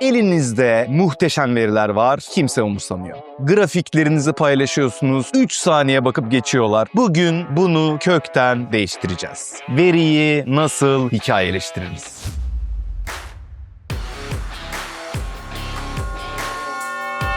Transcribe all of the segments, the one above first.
Elinizde muhteşem veriler var, kimse umursamıyor. Grafiklerinizi paylaşıyorsunuz, 3 saniye bakıp geçiyorlar. Bugün bunu kökten değiştireceğiz. Veriyi nasıl hikayeleştiririz?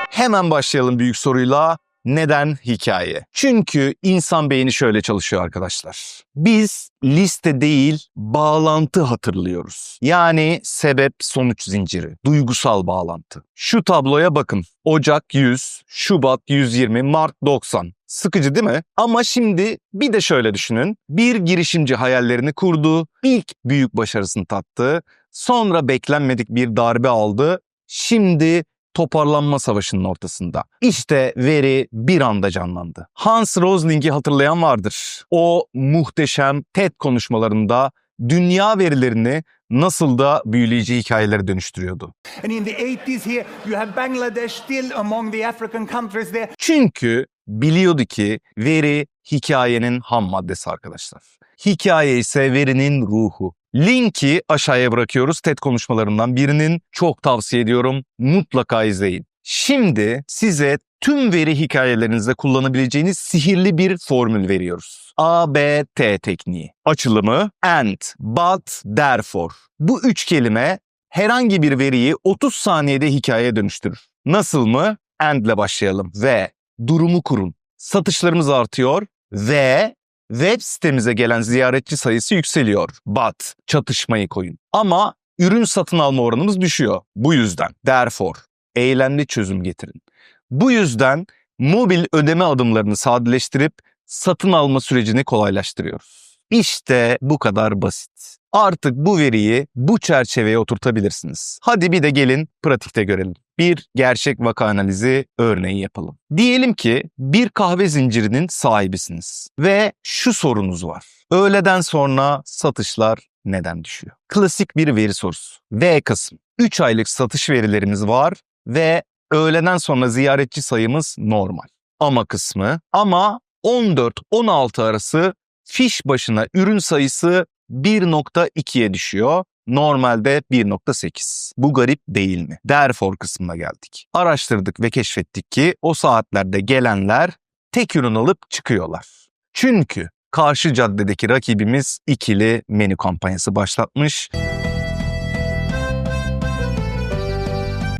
Hemen başlayalım büyük soruyla. Neden hikaye? Çünkü insan beyni şöyle çalışıyor arkadaşlar. Biz liste değil, bağlantı hatırlıyoruz. Yani sebep sonuç zinciri, duygusal bağlantı. Şu tabloya bakın. Ocak 100, Şubat 120, Mart 90. Sıkıcı değil mi? Ama şimdi bir de şöyle düşünün. Bir girişimci hayallerini kurdu, ilk büyük başarısını tattı, sonra beklenmedik bir darbe aldı. Şimdi toparlanma savaşının ortasında. İşte veri bir anda canlandı. Hans Rosling'i hatırlayan vardır. O muhteşem TED konuşmalarında dünya verilerini nasıl da büyüleyici hikayelere dönüştürüyordu. And in the 80s here, you have Bangladesh still among the African countries there. Çünkü biliyordu ki veri hikayenin ham maddesi arkadaşlar. Hikaye ise verinin ruhu. Linki aşağıya bırakıyoruz TED konuşmalarından birinin. Çok tavsiye ediyorum. Mutlaka izleyin. Şimdi size tüm veri hikayelerinizde kullanabileceğiniz sihirli bir formül veriyoruz. ABT tekniği. Açılımı and, but, therefore. Bu üç kelime herhangi bir veriyi 30 saniyede hikayeye dönüştürür. Nasıl mı? And ile başlayalım ve durumu kurun. Satışlarımız artıyor ve web sitemize gelen ziyaretçi sayısı yükseliyor. But çatışmayı koyun. Ama ürün satın alma oranımız düşüyor. Bu yüzden therefore eylemli çözüm getirin. Bu yüzden mobil ödeme adımlarını sadeleştirip satın alma sürecini kolaylaştırıyoruz. İşte bu kadar basit. Artık bu veriyi bu çerçeveye oturtabilirsiniz. Hadi bir de gelin pratikte görelim. Bir gerçek vaka analizi örneği yapalım. Diyelim ki bir kahve zincirinin sahibisiniz ve şu sorunuz var. Öğleden sonra satışlar neden düşüyor? Klasik bir veri sorusu. V kısım. 3 aylık satış verilerimiz var ve öğleden sonra ziyaretçi sayımız normal. Ama kısmı ama 14-16 arası fiş başına ürün sayısı 1.2'ye düşüyor. Normalde 1.8. Bu garip değil mi? Therefore kısmına geldik. Araştırdık ve keşfettik ki o saatlerde gelenler tek ürün alıp çıkıyorlar. Çünkü karşı caddedeki rakibimiz ikili menü kampanyası başlatmış.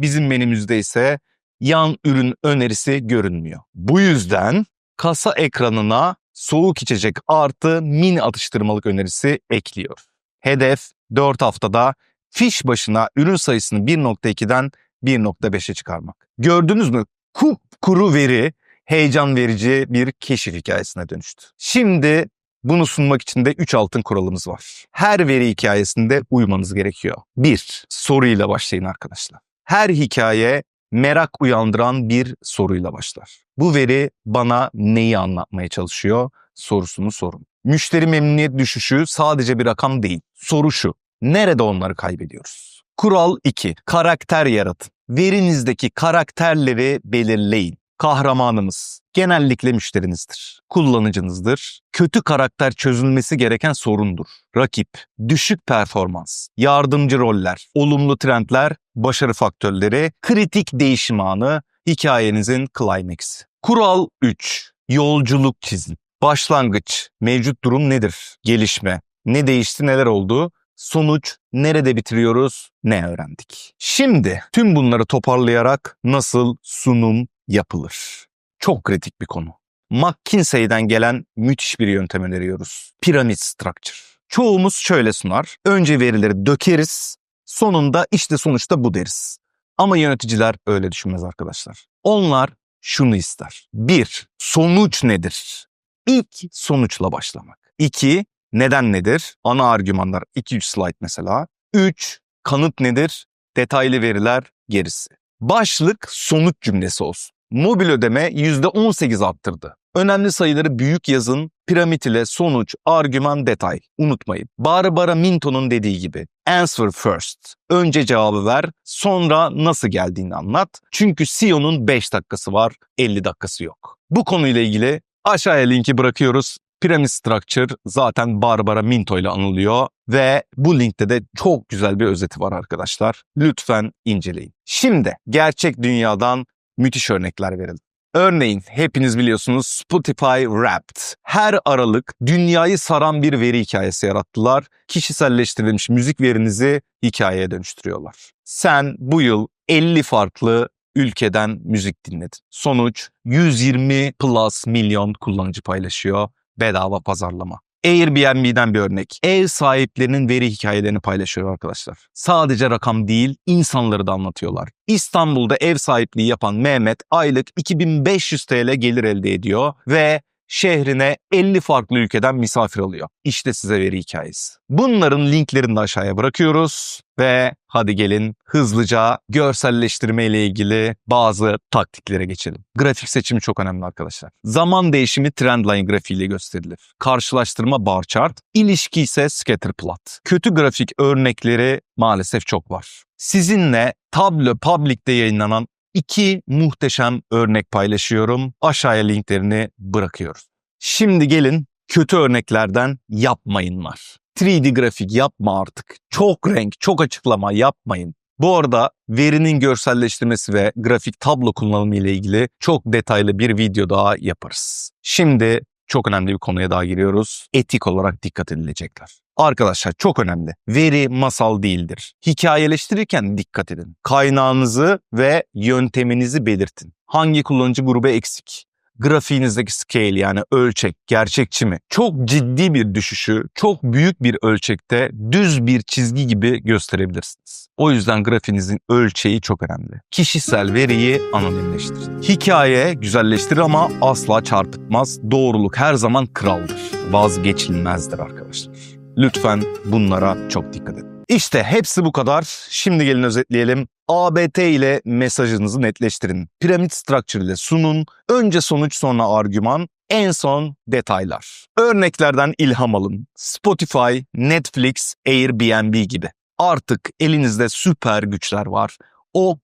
Bizim menümüzde ise yan ürün önerisi görünmüyor. Bu yüzden kasa ekranına soğuk içecek artı mini atıştırmalık önerisi ekliyor. Hedef 4 haftada fiş başına ürün sayısını 1.2'den 1.5'e çıkarmak. Gördünüz mü? Kupkuru veri heyecan verici bir keşif hikayesine dönüştü. Şimdi bunu sunmak için de 3 altın kuralımız var. Her veri hikayesinde uymanız gerekiyor. 1. Soruyla başlayın arkadaşlar. Her hikaye merak uyandıran bir soruyla başlar. Bu veri bana neyi anlatmaya çalışıyor sorusunu sorun. Müşteri memnuniyet düşüşü sadece bir rakam değil. Soru şu. Nerede onları kaybediyoruz? Kural 2. Karakter yaratın. Verinizdeki karakterleri belirleyin. Kahramanımız genellikle müşterinizdir, kullanıcınızdır. Kötü karakter çözülmesi gereken sorundur. Rakip, düşük performans, yardımcı roller, olumlu trendler, başarı faktörleri, kritik değişim anı, hikayenizin climax'i. Kural 3. Yolculuk çizin. Başlangıç, mevcut durum nedir? Gelişme, ne değişti, neler oldu? Sonuç, nerede bitiriyoruz, ne öğrendik? Şimdi tüm bunları toparlayarak nasıl sunum yapılır? Çok kritik bir konu. McKinsey'den gelen müthiş bir yöntem öneriyoruz. Piramit structure. Çoğumuz şöyle sunar. Önce verileri dökeriz, sonunda işte sonuçta bu deriz. Ama yöneticiler öyle düşünmez arkadaşlar. Onlar şunu ister. Bir, sonuç nedir? İlk sonuçla başlamak. İki, neden nedir? Ana argümanlar 2-3 slide mesela. 3. Kanıt nedir? Detaylı veriler gerisi. Başlık sonuç cümlesi olsun. Mobil ödeme %18 arttırdı. Önemli sayıları büyük yazın, piramit ile sonuç, argüman, detay. Unutmayın. Barbara Minto'nun dediği gibi. Answer first. Önce cevabı ver, sonra nasıl geldiğini anlat. Çünkü CEO'nun 5 dakikası var, 50 dakikası yok. Bu konuyla ilgili aşağıya linki bırakıyoruz. Pyramid Structure zaten Barbara Minto ile anılıyor ve bu linkte de çok güzel bir özeti var arkadaşlar. Lütfen inceleyin. Şimdi gerçek dünyadan müthiş örnekler verelim. Örneğin hepiniz biliyorsunuz Spotify Wrapped. Her aralık dünyayı saran bir veri hikayesi yarattılar. Kişiselleştirilmiş müzik verinizi hikayeye dönüştürüyorlar. Sen bu yıl 50 farklı ülkeden müzik dinledin. Sonuç 120 plus milyon kullanıcı paylaşıyor bedava pazarlama. Airbnb'den bir örnek. Ev sahiplerinin veri hikayelerini paylaşıyor arkadaşlar. Sadece rakam değil, insanları da anlatıyorlar. İstanbul'da ev sahipliği yapan Mehmet aylık 2500 TL gelir elde ediyor ve şehrine 50 farklı ülkeden misafir alıyor. İşte size veri hikayesi. Bunların linklerini de aşağıya bırakıyoruz ve hadi gelin hızlıca görselleştirme ile ilgili bazı taktiklere geçelim. Grafik seçimi çok önemli arkadaşlar. Zaman değişimi trendline grafiğiyle gösterilir. Karşılaştırma bar chart, ilişki ise scatter plot. Kötü grafik örnekleri maalesef çok var. Sizinle Tableau Public'te yayınlanan iki muhteşem örnek paylaşıyorum. Aşağıya linklerini bırakıyoruz. Şimdi gelin kötü örneklerden yapmayınlar. 3D grafik yapma artık. Çok renk, çok açıklama yapmayın. Bu arada verinin görselleştirmesi ve grafik tablo kullanımı ile ilgili çok detaylı bir video daha yaparız. Şimdi çok önemli bir konuya daha giriyoruz. Etik olarak dikkat edilecekler. Arkadaşlar çok önemli. Veri masal değildir. Hikayeleştirirken dikkat edin. Kaynağınızı ve yönteminizi belirtin. Hangi kullanıcı grubu eksik? Grafiğinizdeki scale yani ölçek gerçekçi mi? Çok ciddi bir düşüşü çok büyük bir ölçekte düz bir çizgi gibi gösterebilirsiniz. O yüzden grafiğinizin ölçeği çok önemli. Kişisel veriyi anonimleştirin. Hikaye güzelleştirir ama asla çarpıtmaz. Doğruluk her zaman kraldır. Vazgeçilmezdir arkadaşlar. Lütfen bunlara çok dikkat edin. İşte hepsi bu kadar. Şimdi gelin özetleyelim. ABT ile mesajınızı netleştirin. Piramit structure ile sunun. Önce sonuç sonra argüman. En son detaylar. Örneklerden ilham alın. Spotify, Netflix, Airbnb gibi. Artık elinizde süper güçler var. O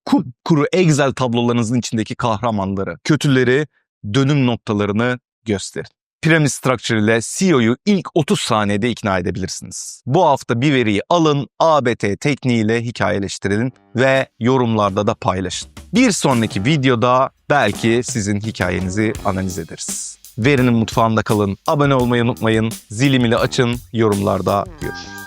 kuru Excel tablolarınızın içindeki kahramanları, kötüleri, dönüm noktalarını gösterin. Pyramid Structure ile CEO'yu ilk 30 saniyede ikna edebilirsiniz. Bu hafta bir veriyi alın, ABT tekniğiyle hikayeleştirin ve yorumlarda da paylaşın. Bir sonraki videoda belki sizin hikayenizi analiz ederiz. Verinin mutfağında kalın, abone olmayı unutmayın, zilimi açın, yorumlarda görüşürüz.